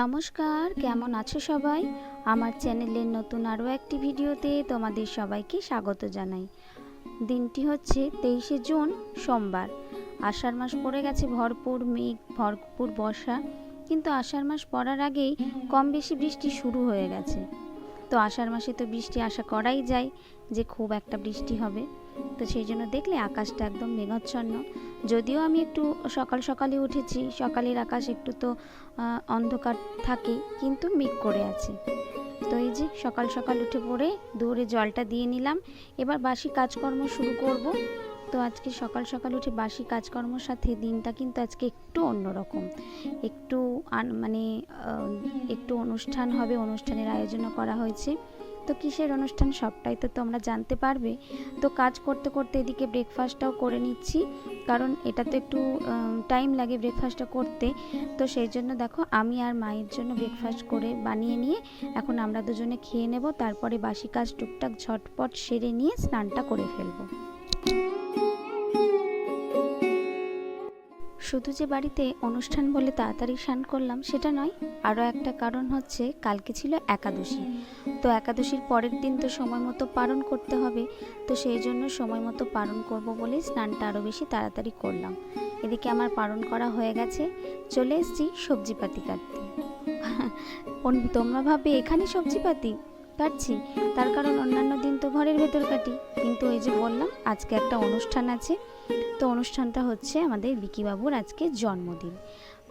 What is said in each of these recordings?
নমস্কার, কেমন আছো সবাই? আমার চ্যানেলের নতুন আরও একটি ভিডিওতে তোমাদের সবাইকে স্বাগত জানাই। দিনটি হচ্ছে তেইশে জুন, সোমবার। আষাঢ় মাস পড়ে গেছে, ভরপুর মেঘ, ভরপুর বর্ষা। কিন্তু আষাঢ় মাস পড়ার আগেই কম বেশি বৃষ্টি শুরু হয়ে গেছে। তো আষাঢ় মাসে তো বৃষ্টি আশা করাই যায় যে খুব একটা বৃষ্টি হবে। তো সেই জন্য দেখলে আকাশটা একদম মেঘাচ্ছন্ন। যদিও আমি একটু সকাল সকালে উঠেছি, সকালের আকাশ একটু তো অন্ধকার থাকে, কিন্তু মেঘ করে আছে। তো এই যে সকাল সকাল উঠে পড়ে দৌড়ে জলটা দিয়ে নিলাম। এবার বাসি কাজকর্ম শুরু করব। তো আজকে সকাল সকাল উঠে বাসি কাজকর্মের সাথে দিনটা কিন্তু আজকে একটু অন্যরকম। একটু মানে একটু অনুষ্ঠান হবে, অনুষ্ঠানের আয়োজনও করা হয়েছে। তো কিসের অনুষ্ঠান সবটাই তো তোমরা জানতে পারবে। তো কাজ করতে করতে এদিকে ব্রেকফাস্টটাও করে নিচ্ছি। কারণ এটা তো একটু টাইম লাগে ব্রেকফাস্টটা করতে। তো সেই জন্য দেখো, আমি আর মায়ের জন্য ব্রেকফাস্ট করে বানিয়ে নিয়ে এখন আমরা দুজনে খেয়ে নেব। তারপরে বাসি কাজ টুকটাক ঝটপট সেরে নিয়ে স্নানটা করে ফেলব। শুধু যে বাড়িতে অনুষ্ঠান বলে তাড়াতাড়ি স্নান করলাম সেটা নয়, আরও একটা কারণ হচ্ছে কালকে ছিল একাদশী। তো একাদশীর পরের দিন তো সময় মতো পালন করতে হবে, তো সেই জন্য সময় মতো পালন করব বলেই স্নানটা আরও বেশি তাড়াতাড়ি করলাম। এদিকে আমার পালন করা হয়ে গেছে, চলে এসেছি সবজিপাতি কাটতে। তোমরা ভাবে এখানে সবজিপাতি? কাটছি, তার কারণ অন্যান্য দিন তো ঘরের ভেতর কাটি। কিন্তু এই যে বললাম, আজকে একটা অনুষ্ঠান আছে তো অনুষ্ঠানটা হচ্ছে আমাদের বিকিবাবুর আজকে জন্মদিন।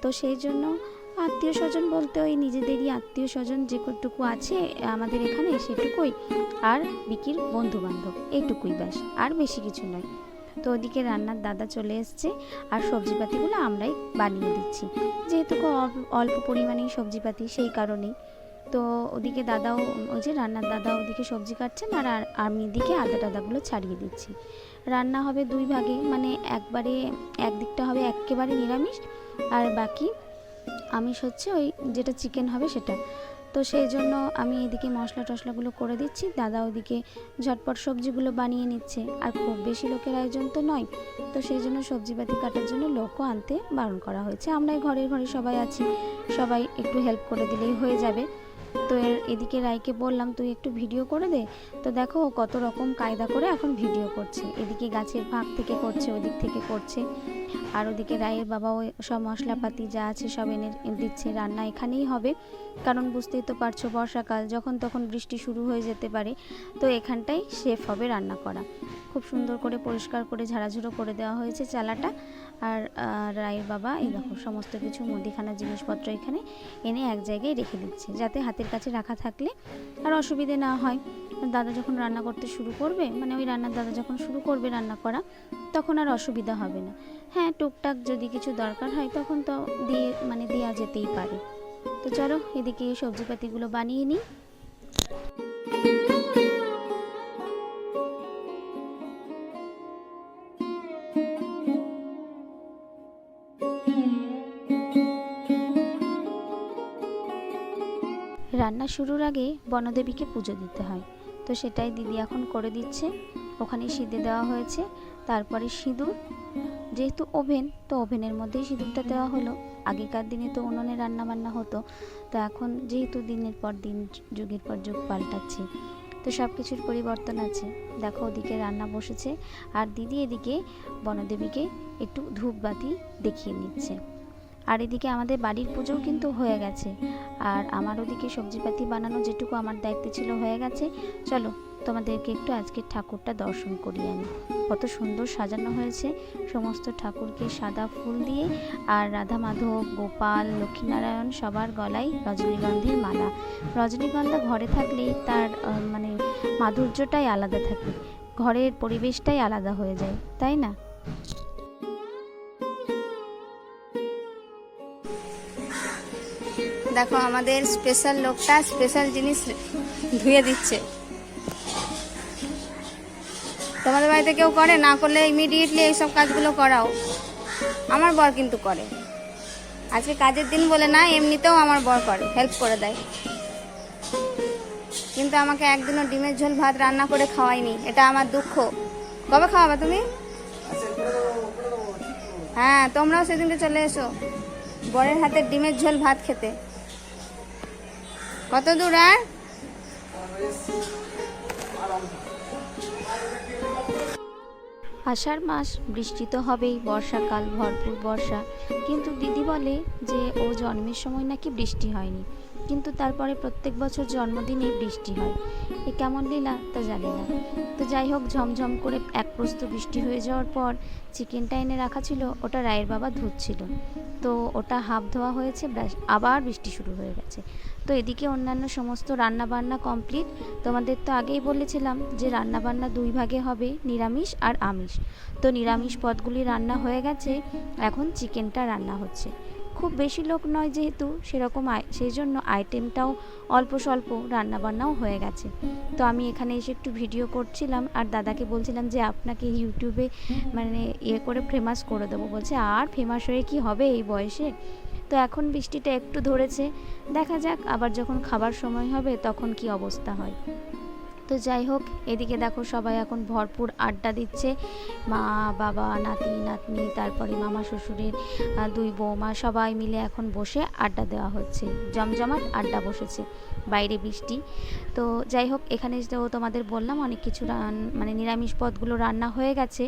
তো সেই জন্য আত্মীয় স্বজন বলতে ওই নিজেদেরই আত্মীয় স্বজন যেটুকু আছে আমাদের এখানে সেটুকুই। আর বিকির বন্ধু বান্ধব এইটুকুই ব্যাস, আর বেশি কিছু নয়। তো ওদিকে রান্নার দাদা চলে এসছে, আর সবজিপাতিগুলো আমরাই বানিয়ে দিচ্ছি। যেহেতু অল্প- পরিমাণেই সবজিপাতি সেই কারণেই। তো ওদিকে দাদাও, ওই যে রান্নার দাদা ওদিকে সবজি কাটছেন আর আমি এদিকে আদা টাদাগুলো ছাড়িয়ে দিচ্ছি। রান্না হবে দুই ভাগে। মানে একবারে, একদিকটা হবে একেবারে নিরামিষ, আর বাকি আমিষ হচ্ছে ওই যেটা চিকেন হবে সেটা। তো সেই জন্য আমি এদিকে মশলা টশলাগুলো করে দিচ্ছি। দাদা ওদিকে ঝটপট সবজিগুলো বানিয়ে নিচ্ছে। আর খুব বেশি লোকের আয়োজন তো নয়। তো সেই জন্য সবজিপাতি কাটার জন্য লোকও আনতে বারণ করা হয়েছে। আমরা এই ঘরের ঘরে সবাই আছি। সবাই একটু হেল্প করে দিলেই হয়ে যাবে। তো এদিকে রায়কে বললাম, তুই একটু ভিডিও করে দে। তো দেখো কত রকম কায়দা করে এখন ভিডিও করছে। এদিকে গাছের ফাঁক থেকে করছে, ওদিক থেকে করছে। আর ওদিকে রায়ের বাবা ওই সব মশলাপাতি যা আছে সব এনে দিচ্ছে। রান্না এখানেই হবে। কারণ বুঝতেই তো পারছ বর্ষাকাল, যখন তখন বৃষ্টি শুরু হয়ে যেতে পারে। তো এখানটাই সেফ হবে রান্না করা। খুব সুন্দর করে পরিষ্কার করে ঝাড়াঝুড়ো করে দেওয়া হয়েছে চালাটা। আর রায়ের বাবা দেখো, সমস্ত কিছু মুদিখানার জিনিসপত্র এখানে এনে এক জায়গায় রেখে দিচ্ছে, যাতে হাতের কাছে রাখা থাকলে আর অসুবিধে না হয়। দাদা যখন রান্না করতে শুরু করবে মানে ওই রান্নার দাদা যখন শুরু করবে রান্না করা, তখন আর অসুবিধা হবে না। হ্যাঁ টুকটাক যদি কিছু দরকার হয়, তখন তো দিয়ে মানে দেওয়া যেতেই পারে। তো চলো, এদিকে সবজিপাতিগুলো বানিয়ে নিই। রান্না শুরুর আগে বনদেবীকে পুজো দিতে হয়। তো সেটাই দিদি এখন করে দিচ্ছে। ওখানে সিদ্ধে দেওয়া হয়েছে। তারপরে সিঁদুর। যেহেতু ওভেন, তো ওভেনের মধ্যেই সিঁদুরটা দেওয়া হলো। আগেকার দিনে তো উনুনে রান্না বান্না হতো। তো এখন যেহেতু দিনের পর দিন, যুগের পর যুগ পাল্টাচ্ছে, তো সব কিছুর পরিবর্তন আছে। দেখো ওদিকে রান্না বসেছে। আর দিদি এদিকে বনদেবীকে একটু ধূপবাতি দেখিয়ে নিচ্ছে। আর এদিকে আমাদের বাড়ির পুজোও কিন্তু হয়ে গেছে। আর আমার ওদিকে সবজিপাতি বানানো যেটুকু আমার দায়িত্ব ছিল হয়ে গেছে। চলো, তোমাদেরকে একটু আজকের ঠাকুরটা দর্শন করি আমি। কত সুন্দর সাজানো হয়েছে। সমস্ত ঠাকুরকে সাদা ফুল দিয়ে আর রাধা মাধব গোপাল, লক্ষ্মীনারায়ণ সবার গলায় রজনীগন্ধার মালা। রজনীগন্ধা ঘরে থাকলে তার মানে মাধুর্যটাই আলাদা থাকে। ঘরের পরিবেশটাই আলাদা হয়ে যায়, তাই না? দেখো, আমাদের স্পেশাল লোকটা স্পেশাল জিনিস ধুয়ে দিচ্ছে। তোমাদের বাড়িতে কেউ করে? না করলে ইমিডিয়েটলি এইসব কাজগুলো করাও। আমার বর কিন্তু করে। আজকে কাজের দিন বলে না, এমনিতেও আমার বর করে হেল্প করে দেয়। কিন্তু আমাকে একদিনও ডিমের ঝোল, ভাত রান্না করে খাওয়াইনি এটা আমার দুঃখ। কবে খাওয়াবে তুমি? হ্যাঁ তোমরাও সেদিনকে চলে এসো। বরের হাতে ডিমের ঝোল, ভাত খেতে। কত দূর আর? আষাঢ় মাস বৃষ্টি তো হবেই, বর্ষাকাল, ভরপুর বর্ষা। কিন্তু দিদি বলে যে, ও জন্মের সময় নাকি বৃষ্টি হয়নি। কিন্তু তারপরে প্রত্যেক বছর জন্মদিনেই বৃষ্টি হয়। এ কেমন লীলা তা জানি না। তো যাই হোক, ঝমঝম করে এক প্রস্ত বৃষ্টি হয়ে যাওয়ার পর চিকেনটা এনে রাখা ছিল, ওটা রায়ের বাবা ধুচ্ছিল। তো ওটা হাফ ধোয়া হয়েছে আবার বৃষ্টি শুরু হয়ে গেছে। তো এদিকে অন্যান্য সমস্ত রান্না বান্না কমপ্লিট। তোমাদের তো আগেই বলেছিলাম যে রান্না বান্না দুই ভাগে হবে, নিরামিষ আর আমিষ। তো নিরামিষ পদগুলি রান্না হয়ে গেছে, এখন চিকেনটা রান্না হচ্ছে। খুব বেশি লোক নয় যেহেতু সেরকম সেই জন্য আইটেমটাও অল্প স্বল্প রান্না বান্নাও হয়ে গেছে। তো আমি এখানে এসে একটু ভিডিও করছিলাম আর দাদাকে বলছিলাম যে আপনাকে ইউটিউবে মানে ইয়ে করে ফেমাস করে দেবো। বলছে, আর ফেমাস হয়ে কি হবে এই বয়সে? তো এখন বৃষ্টিটা একটু ধরেছে। দেখা যাক আবার যখন খাবার সময় হবে তখন কি অবস্থা হয়। তো যাই হোক, এদিকে দেখো সবাই এখন ভরপুর আড্ডা দিচ্ছে। মা, বাবা, নাতি, নাতনি, তারপরে মামা, শ্বশুরের দুই বৌমা সবাই মিলে এখন বসে আড্ডা দেওয়া হচ্ছে। জমজমাট আড্ডা বসেছে, বাইরে বৃষ্টি। তো যাই হোক, এখানে তো তোমাদের বললাম অনেক কিছু রান মানে নিরামিষ পদগুলো রান্না হয়ে গেছে।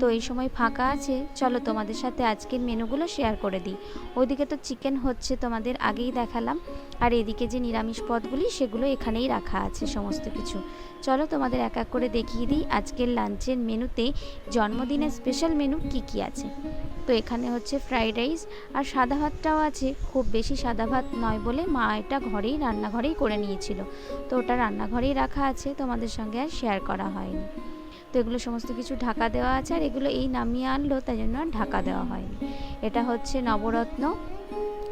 তো এই সময় ফাঁকা আছে, চলো তোমাদের সাথে আজকের মেনুগুলো শেয়ার করে দিই। ওইদিকে তো চিকেন হচ্ছে তোমাদের আগেই দেখালাম। আর এদিকে যে নিরামিষ পদগুলি, সেগুলো এখানেই রাখা আছে সমস্ত কিছু। চলো তোমাদের এক এক করে দেখিয়ে দিই আজকের লাঞ্চের মেনুতে জন্মদিনের স্পেশাল মেনু কি কি আছে। তো এখানে হচ্ছে ফ্রাইড রাইস আর সাদা ভাতটাও আছে, খুব বেশি সাদা ভাত নয় বলে মা এটা ঘরেই, রান্নাঘরেই করে নিয়েছিল। তো ওটা রান্নাঘরেই রাখা আছে, তোমাদের সঙ্গে আর শেয়ার করা হয়নি। তো এগুলো সমস্ত কিছু ঢাকা দেওয়া আছে আর এগুলো এই নামিয়ে আনলো, তাই জন্য আর ঢাকা দেওয়া হয়নি। এটা হচ্ছে নবরত্ন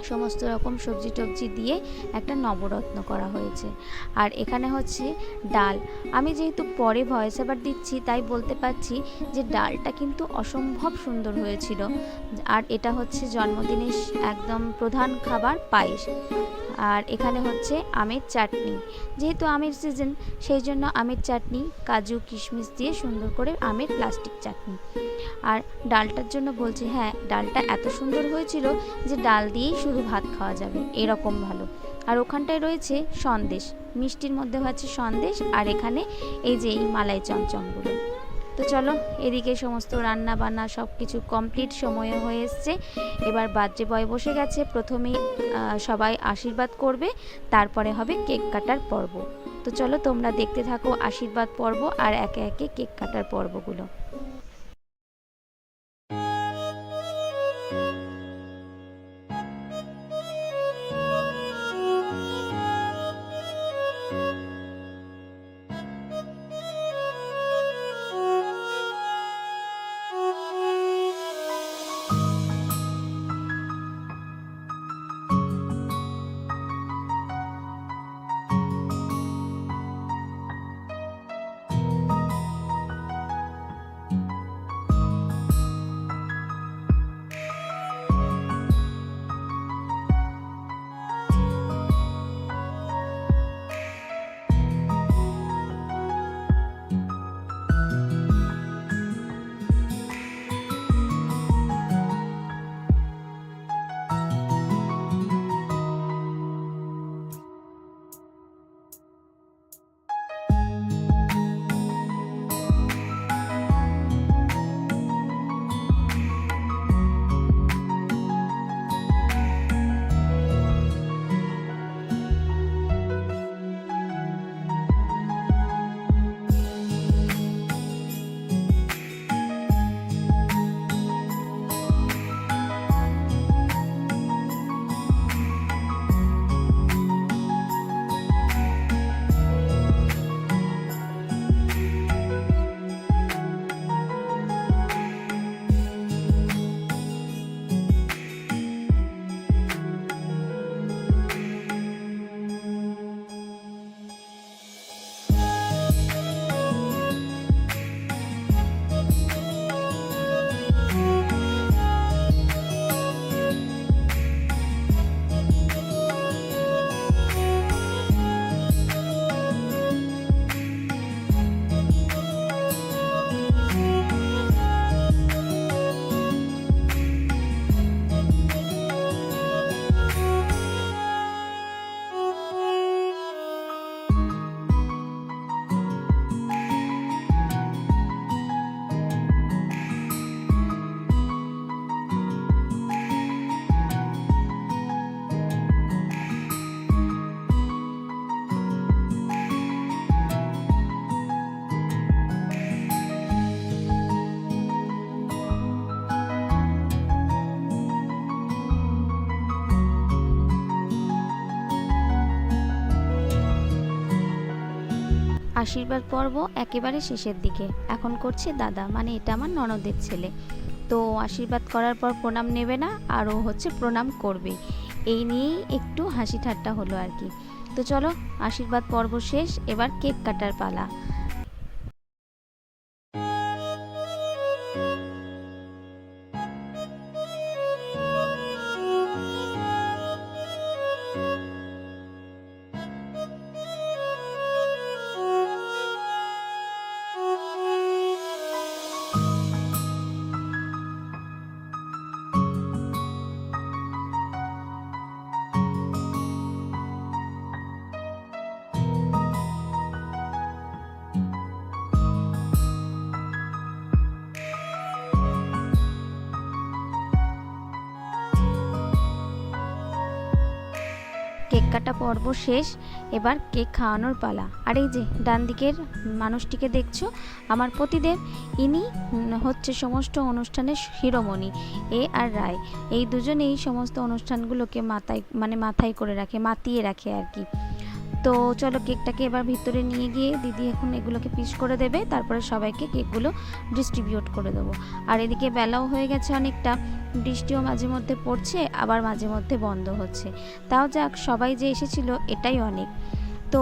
সমস্ত রকম সবজি টবজি দিয়ে একটা নবরত্ন করা হয়েছে। আর এখানে হচ্ছে ডাল। আমি যেহেতু পরে ভয়েস আবার দিচ্ছি, তাই বলতে পারছি যে ডালটা কিন্তু অসম্ভব সুন্দর হয়েছিল। আর এটা হচ্ছে জন্মদিনের একদম প্রধান খাবার পায়েস। আর এখানে হচ্ছে আমের চাটনি। যেহেতু আমের সিজন সেই জন্য আমের চাটনি, কাজু, কিশমিশ দিয়ে সুন্দর করে আমের প্লাস্টিক চাটনি। আর ডালটার জন্য বলছি হ্যাঁ ডালটা এত সুন্দর হয়েছিল যে ডাল দিয়েই শুধু ভাত খাওয়া যাবে। এরকম ভালো। আর ওখানটায় রয়েছে সন্দেশ। মিষ্টির মধ্যে হচ্ছে সন্দেশ আর এখানে এই যে এই মালাই চমচমগুলো তো চলো, এদিকে সমস্ত রান্না বান্না সব কিছু কমপ্লিট সময়ে হয়ে এসছে। এবার বার্থডে বয় বসে গেছে, প্রথমেই সবাই আশীর্বাদ করবে, তারপরে হবে কেক কাটার পর্ব। তো চলো, তোমরা দেখতে থাকো আশীর্বাদ পর্ব আর একে একে কেক কাটার পর্বগুলো। আশীর্বাদ পর্ব একেবারে শেষের দিকে। এখন করছে দাদা মানে এটা আমার ননদের ছেলে। তো আশীর্বাদ করার পর প্রণাম নেবে না আরও হচ্ছে প্রণাম করবে। এই নিয়েই একটু হাসি ঠাট্টা হলো আর কি। তো চলো, আশীর্বাদ পর্ব শেষ, এবার কেক কাটার পালা। কাটা পর্ব শেষ, এবার কেক খাওয়ানোর পালা। আর এই যে ডান দিকের মানুষটিকে দেখছ, আমার পতিদেব, ইনি হচ্ছে সমস্ত অনুষ্ঠানের শিরোমণি, এ আর রায়। এই দুজনেই সমস্ত অনুষ্ঠানগুলোকে মাথায় মানে মাথায় করে রাখে, মাতিয়ে রাখে আর কি। তো চলো কেকটাকে এবার ভিতরে নিয়ে গিয়ে দিদি এখন এগুলোকে পিস করে দেবে, তারপরে সবাইকে কেকগুলো ডিস্ট্রিবিউট করে দেবো। আর এদিকে বেলাও হয়ে গেছে অনেকটা, বৃষ্টিও মাঝে মধ্যে পড়ছে, আবার মাঝে মধ্যে বন্ধ হচ্ছে। তাও যাক, সবাই যে এসেছিল এটাই অনেক। তো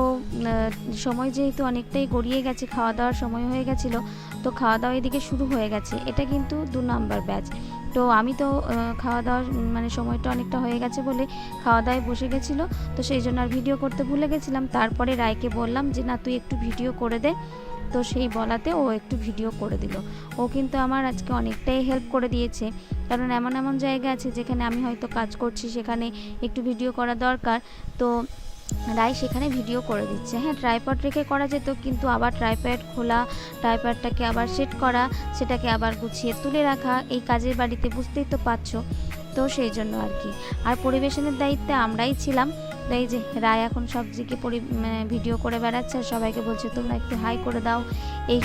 সময় যেহেতু অনেকটাই গড়িয়ে গেছে, খাওয়া দাওয়ার সময় হয়ে গেছিল, তো খাওয়া দাওয়া এদিকে শুরু হয়ে গেছে। এটা কিন্তু দু নাম্বার ব্যাচ। তো আমি তো খাওয়া দাওয়ার মানে সময়টা অনেকটা হয়ে গেছে বলে খাওয়া দাওয়ায় বসে গেছিল। তো সেই জন্য আর ভিডিও করতে ভুলে গেছিলাম। তারপরে রায়কে বললাম যে, না, তুই একটু ভিডিও করে দে। তো সেই বলাতে ও একটু ভিডিও করে দিল। ও কিন্তু আমার আজকে অনেকটাই হেল্প করে দিয়েছে। কারণ এমন এমন জায়গা আছে যেখানে আমি হয়তো কাজ করছি, সেখানে একটু ভিডিও করা দরকার। তো রায় সেখানে ভিডিও করে দিচ্ছে। হ্যাঁ ট্রাইপড রেখে করা যেত, কিন্তু আবার ট্রাইপ্যাড খোলা ট্রাইপ্যাডটাকে আবার সেট করা, সেটাকে আবার গুছিয়ে তুলে রাখা, এই কাজের বাড়িতে বুঝতেই তো পারছ। তো সেই জন্য আর কি। আর পরিবেশনের দায়িত্বে আমরাই ছিলাম। এই যে রায় এখন সব দিকে পরি মানে ভিডিও করে বেড়াচ্ছে আর সবাইকে বলছে, তোমরা একটু হাই করে দাও। এই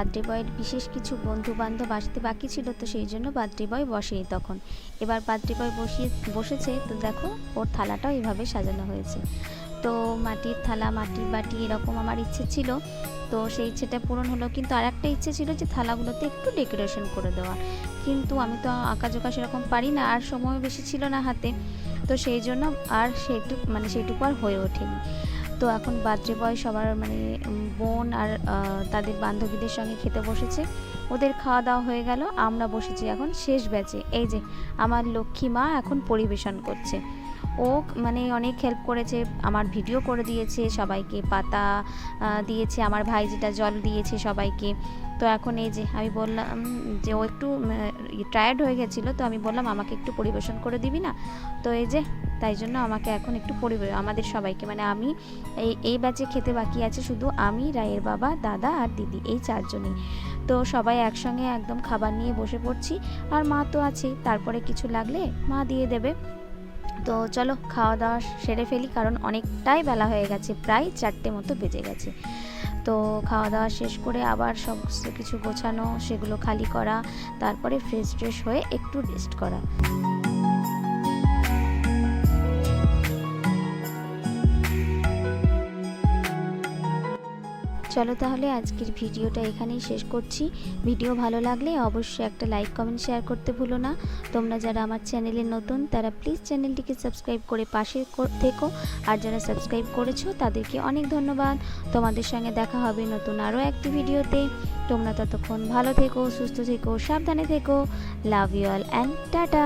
বার্থডে বয়ের বিশেষ কিছু বন্ধু বান্ধব আসতে বাকি ছিল তো সেই জন্য বার্থডে বয় বসেনি তখন। এবার বার্থডে বয় বসিয়ে, বসেছে তো দেখো ওর থালাটাও এভাবে সাজানো হয়েছে। তো মাটির থালা, মাটির বাটি এরকম আমার ইচ্ছে ছিল। তো সেই ইচ্ছেটা পূরণ হলো কিন্তু আর একটা ইচ্ছে ছিল যে থালাগুলোতে একটু ডেকোরেশন করে দেওয়া। কিন্তু আমি তো আঁকা জোকা সেরকম পারি না, আর সময় বেশি ছিল না হাতে। তো সেই জন্য আর সেটু মানে সেইটুকু আর হয়ে ওঠেনি। তো এখন বার্থডে বয় সবার মানে বোন আর তাদের বান্ধবীদের সঙ্গে খেতে বসেছে। ওদের খাওয়া দাওয়া হয়ে গেল, আমরা বসেছি এখন শেষ ব্যাচে। এই যে, আমার লক্ষ্মী মা এখন পরিবেশন করছে। ও মানে অনেক হেল্প করেছে, আমার ভিডিও করে দিয়েছে, সবাইকে পাতা দিয়েছে, আমার ভাই যেটা জল দিয়েছে সবাইকে। তো এখন এই যে আমি বললাম যে ও একটু টায়ার্ড হয়ে গেছিল, তো আমি বললাম, আমাকে একটু পরিবেশন করে দিবি না? তো এই যে তাই জন্য আমাকে এখন একটু পরিবে, আমাদের সবাইকে মানে আমি এই এই ব্যাচে খেতে বাকি আছে শুধু আমি, রায়ের বাবা, দাদা আর দিদি, এই চারজনই। তো সবাই একসঙ্গে একদম খাবার নিয়ে বসে পড়ছি, আর মা তো আছেই, তারপরে কিছু লাগলে মা দিয়ে দেবে। তো চলো খাওয়া দাওয়া সেরে ফেলি, কারণ অনেকটাই বেলা হয়ে গেছে, প্রায় চারটে মতো বেজে গেছে। তো খাওয়া দাওয়া শেষ করে আবার সমস্ত কিছু গোছানো, সেগুলো খালি করা, তারপরে ফ্রেশ ট্রেশ হয়ে একটু রেস্ট করা। চলো তাহলে আজকের ভিডিওটা এখানেই শেষ করছি। ভিডিও ভালো লাগলে অবশ্যই একটা লাইক, কমেন্ট, শেয়ার করতে ভুলো না। তোমরা যারা আমার চ্যানেলে নতুন, তারা প্লিজ চ্যানেলটিকে সাবস্ক্রাইব করে পাশে থেকো। আর যারা সাবস্ক্রাইব করেছ, তাদেরকে অনেক ধন্যবাদ। তোমাদের সঙ্গে দেখা হবে নতুন আরও একটি ভিডিওতে। তোমরা ততক্ষণ ভালো থেকো, সুস্থ থেকো, সাবধানে থেকো। Love you all and tata